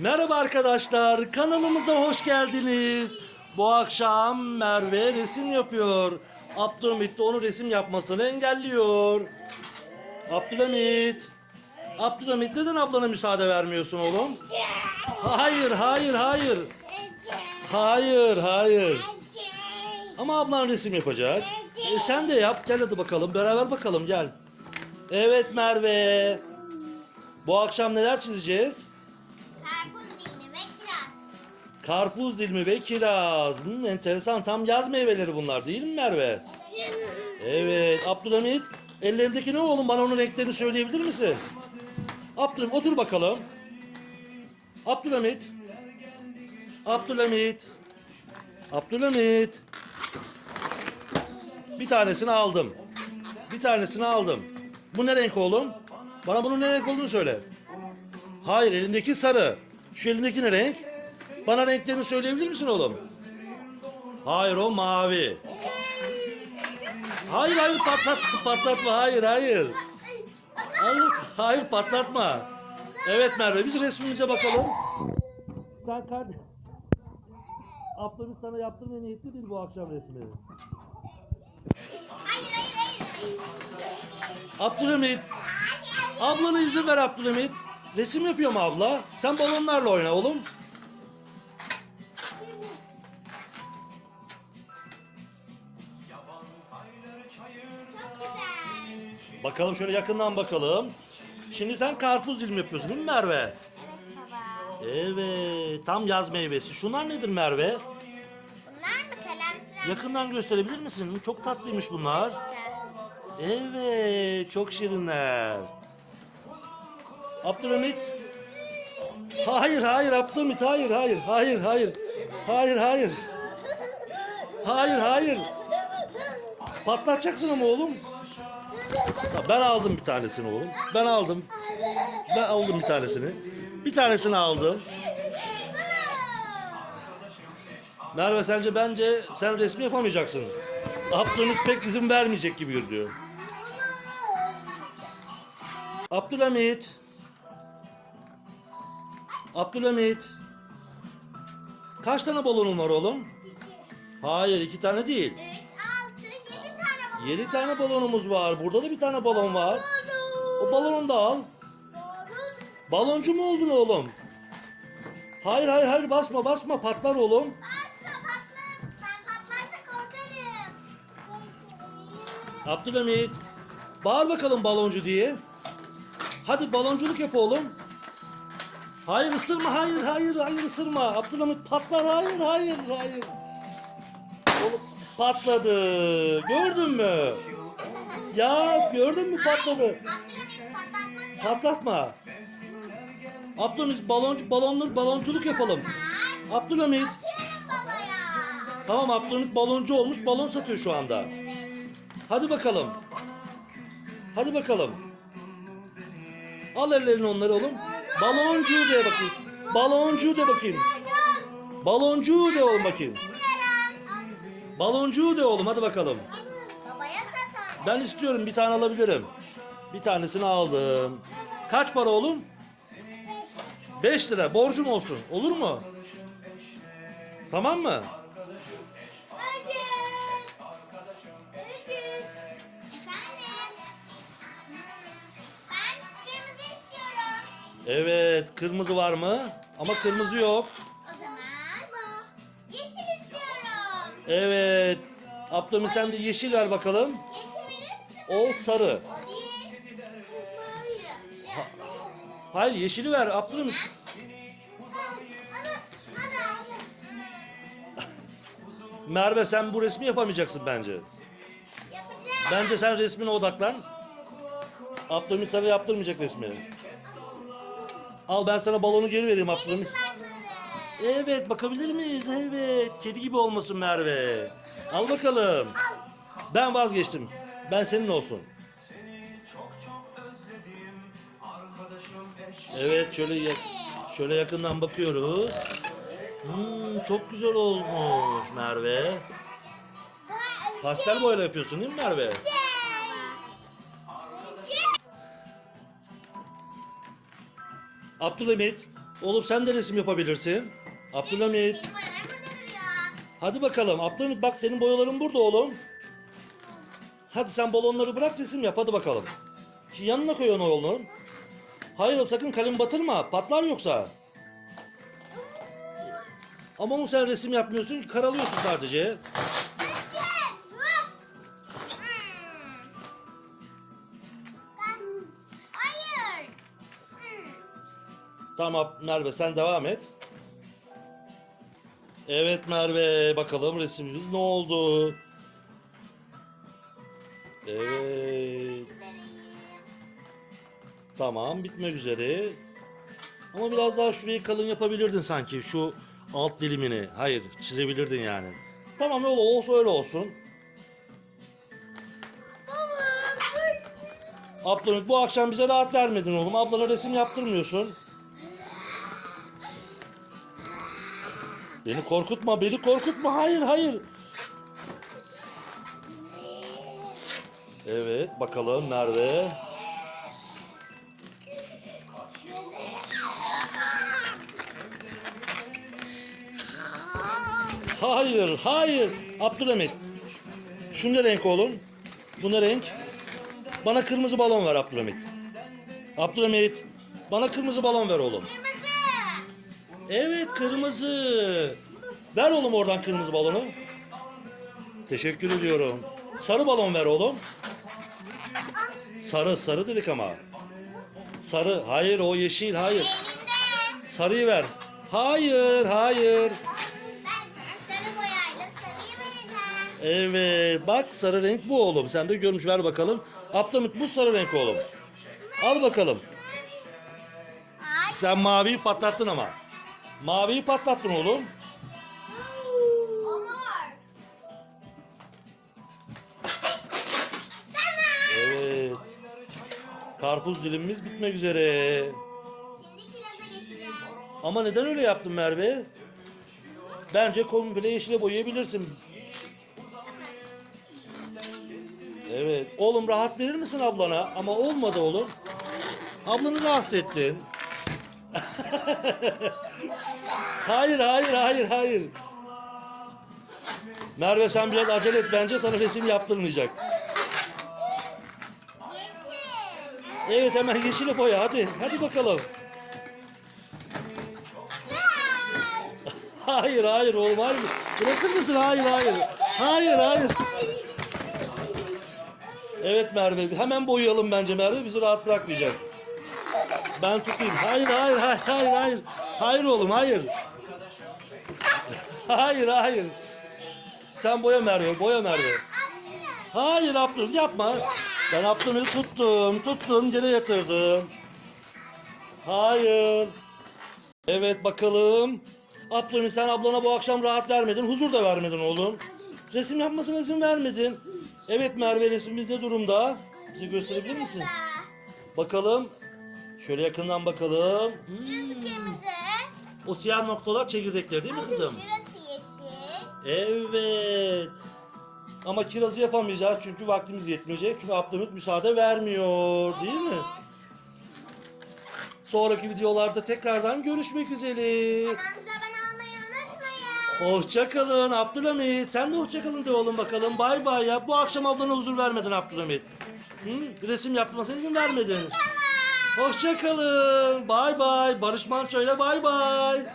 Merhaba arkadaşlar, kanalımıza hoş geldiniz. Bu akşam Merve resim yapıyor. Abdülhamit de onun resim yapmasını engelliyor. Abdülhamit. Abdülhamit neden ablana müsaade vermiyorsun oğlum? Hayır, hayır, hayır. Hayır, hayır. Ama ablan resim yapacak. E, sen de yap. Gel hadi bakalım. Beraber bakalım gel. Evet Merve. Bu akşam neler çizeceğiz? Karpuz dilimi ve kiraz. Hmm, enteresan. Tam yaz meyveleri bunlar değil mi Merve? Evet. Abdülhamit. Ellerindeki ne oğlum? Bana onun renklerini söyleyebilir misin? Abdülhamit otur bakalım. Abdülhamit. Abdülhamit. Abdülhamit. Bir tanesini aldım. Bir tanesini aldım. Bu ne renk oğlum? Bana bunun ne renk olduğunu söyle. Hayır elindeki sarı. Şu elindeki ne renk? Bana renklerini söyleyebilir misin oğlum? Hayır o mavi. Hayır hayır patlatma patlatma hayır hayır. Hayır, hayır patlatma. Evet Merve biz resmimize bakalım. Sen kardeş. Ablamız sana yaptırmaya niyetli değil bu akşam resmi. Hayır hayır hayır. Abdülhamit. Ablana izin ver Abdülhamit. Resim yapıyor mu abla? Sen balonlarla oyna oğlum. Bakalım şöyle yakından bakalım. Şimdi sen karpuz dilimi yapıyorsun değil mi Merve? Evet baba. Evet, tam yaz meyvesi. Şunlar nedir Merve? Bunlar mı kalem tıraş? Yakından gösterebilir misin? Çok tatlıymış bunlar. Evet, çok şirinler. Abdülhamit. Hayır, hayır Abdülhamit, hayır, hayır, hayır, hayır. Hayır, hayır. Hayır, hayır. Patlatacaksın ama oğlum. Ya Ben aldım bir tanesini oğlum. Ben aldım. Ben aldım bir tanesini. Bir tanesini aldım. Merve sence bence sen resmi yapamayacaksın. Abdülhamit pek izin vermeyecek gibi görünüyor. Abdülhamit. Abdülhamit. Kaç tane balonun var oğlum? Hayır iki tane değil. 3, 6, 7 tane balonumuz var. Burada da bir tane balon var. O balonu da al. Baloncu mu oldun oğlum? Hayır hayır hayır basma basma patlar oğlum. Asla patlarım. Ben patlarsa korkarım. Abdülhamit. Bağır bakalım baloncu diye. Hadi balonculuk yap oğlum. Hayır ısırma hayır hayır hayır ısırma. Abdülhamit patlar hayır hayır hayır. Oğlum patladı. Gördün mü? Ya gördün mü patladı. Patlatma. Abdülhamit baloncu balonluk balonculuk yapalım. Abdülhamit. Tamam Abdülhamit baloncu olmuş balon satıyor şu anda. Hadi bakalım. Hadi bakalım. Al ellerini onları oğlum. Baloncu de bakayım. Baloncu de bakayım. Baloncu de oğlum bakayım. Bilmiyorum. Baloncu de oğlum hadi bakalım. Babaya sat onu. Ben istiyorum bir tane alabilirim. Bir tanesini aldım. Kaç para oğlum? 5 lira borcum olsun. Olur mu? Tamam mı? Evet kırmızı var mı? Ama kırmızı yok. Evet. Abdülhamit sen de yeşil ver bakalım. O sarı. Şu. Hayır yeşili ver ana. Merve sen bu resmi yapamayacaksın bence. Yapacağım. Bence sen resmine odaklan. Abdülhamit sana yaptırmayacak resmi. Al ben sana balonu geri vereyim Abdülhamit. Evet bakabilir miyiz? Evet. Kedi gibi olmasın Merve. Al bakalım. Ben vazgeçtim. Ben senin olsun. Evet şöyle şöyle yakından bakıyoruz. Hmm, çok güzel olmuş Merve. Pastel boyayla yapıyorsun değil mi Merve? Abdülhamit Oğlum sen de resim yapabilirsin. Abdülhamit. Benim boyalarım burada duruyor. Hadi bakalım. Abdülhamit bak senin boyaların burada oğlum. Hadi sen balonları bırak resim yap hadi bakalım. Yanına koy onu oğlum. Hayır sakın kalem batırma. Patlar yoksa. Ama sen resim yapmıyorsun karalıyorsun sadece. Tamam Merve sen devam et. Evet Merve bakalım resmimiz ne oldu? Evet. Tamam bitmek üzere. Ama biraz daha şurayı kalın yapabilirdin sanki şu alt dilimini. Hayır çizebilirdin yani. Tamam öyle olsun öyle olsun. Abdülhamit bu akşam bize rahat vermedin oğlum. Ablana resim yaptırmıyorsun. Beni korkutma, beni korkutma. Hayır, hayır. Evet, bakalım Merve. Hayır, hayır. Abdülhamit. Şu ne renk oğlum? Bu ne renk? Bana kırmızı balon ver Abdülhamit. Abdülhamit. Bana kırmızı balon ver oğlum. Evet kırmızı. Ver oğlum oradan kırmızı balonu. Teşekkür ediyorum. Sarı balon ver oğlum. Sarı sarı dedik ama. Sarı hayır o yeşil hayır. Sarıyı ver. Hayır hayır. Evet bak sarı renk bu oğlum. Sen de görmüş ver bakalım. Abdülhamit bu sarı renk oğlum. Al bakalım. Sen maviyi patlattın ama. Maviyi patlattın oğlum. Omar. Evet. Karpuz dilimimiz bitmek üzere. Şimdi kiraza geçeceğim. Ama neden öyle yaptın Merve? Bence komple yeşile boyayabilirsin. Evet. Oğlum rahat verir misin ablana? Ama olmadı oğlum. Ablanı rahatsız ettin. hayır, hayır, hayır, hayır. Merve sen biraz acele et bence sana resim yaptırmayacak. Evet hemen yeşile boya hadi. Hadi bakalım. Hayır hayır oğlum hayır. Bırakır mısın? Hayır hayır. Hayır hayır. Evet Merve hemen boyayalım bence Merve bizi rahat bırakmayacak. Ben tutayım. Hayır hayır hayır hayır hayır. Hayır oğlum hayır. Hayır hayır. Sen boya Merve boya Merve. Hayır Abdül yapma. Ben Abdül'ü tuttum tuttum geri yatırdım. Hayır. Evet bakalım. Abdülhamit sen ablana bu akşam rahat vermedin. Huzur da vermedin oğlum. Resim yapmasına izin vermedin. Evet Merve resmimiz ne durumda? Bize gösterebilir misin? Bakalım. Şöyle yakından bakalım. Hmm, Şurası kırmızı. O siyah noktalar çekirdekleri değil mi kızım? Şurası. Evet. Ama kirazı yapamayacağız çünkü vaktimiz yetmeyecek. Çünkü Abdülhamit müsaade vermiyor değil mi? Sonraki videolarda tekrardan görüşmek üzere. Kanalımıza abone olmayı unutmayın. Hoşçakalın Abdülhamit. Sen de hoşçakalın de oğlum bakalım. Bay bay ya. Bu akşam ablana huzur vermedin Abdülhamit. Hı? Resim yapmasına izin vermedin. Hoşçakalın. Bay bay. Barış Manço'yla bay bay.